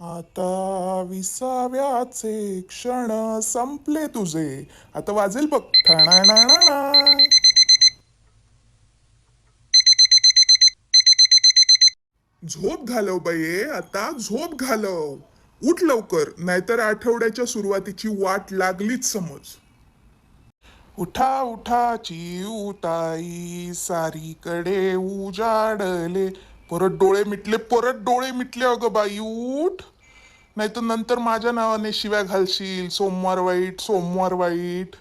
आता विसाव्याचे क्षण संपले तुझे. आता वाजेल बघ. ठणाणाणाणा. झोप घालव बये. आता झोप घालव. उठ लवकर. नाहीतर आठवड्याच्या सुरुवातीची वाट लागलीच समज. उठा उठाची उताई सारीकडे उजाडले. परत डोळे मिटले परत डोळे मिटले अगं बाई उठ. नाही तर नंतर माझ्या नावाने शिव्या घालशील सोमवार वाईट सोमवार वाईट.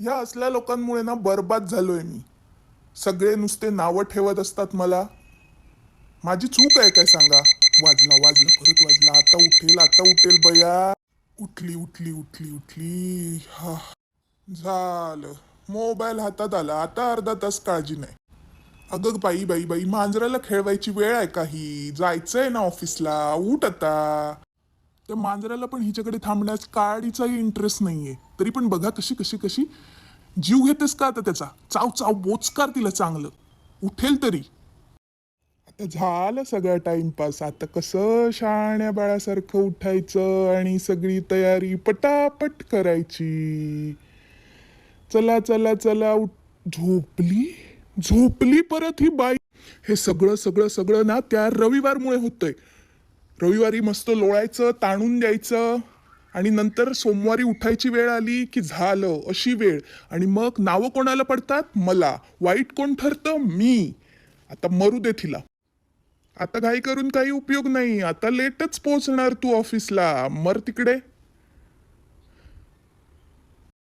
ह्या असल्या लोकांमुळे ना बरबाद झालोय मी. सगळे नुसते नावं ठेवत असतात मला. माझी चूक आहे काय सांगा? वाजला वाजला परत वाजला. आता उठेल आता उठेल बया. उठली उठली उठली उठली. हा. झालं. मोबाईल हातात आला. आता अर्धा तास काळजी नाही. अगं बाई बाई बाई मांजराला खेळवायची वेळ आहे का ही जायचंय ना ऑफिसला. उठ आता. त्या मांजराला पण हिच्याकडे थांबण्यास काडीचाही इंटरेस्ट नाहीये. तरी पण बघा कशी कशी कशी जीव घेतेस का आता त्याचा? चाव चाव बोचकार तिला चांगलं. उठेल तरी. आता झालं सगळं टाइमपास. आता कसं शाण्या बाळासारखं उठायचं आणि सगळी तयारी पटापट करायची. चला चला चला उठ. झोपली? झोपली परत ही बाई. हे सगळं सगळं सगळं ना त्या रविवारमुळे होतंय. रविवारी मस्त लोळायचं ताणून द्यायचं आणि नंतर सोमवारी उठायची वेळ आली की झालं अशी वेळ. आणि मग नावं कोणाला पडतात? मला. वाईट कोण ठरतं? मी. आता मरू दे तिला. आता घाई करून काही उपयोग नाही. आता लेटच पोहोचणार तू ऑफिसला. मर तिकडे.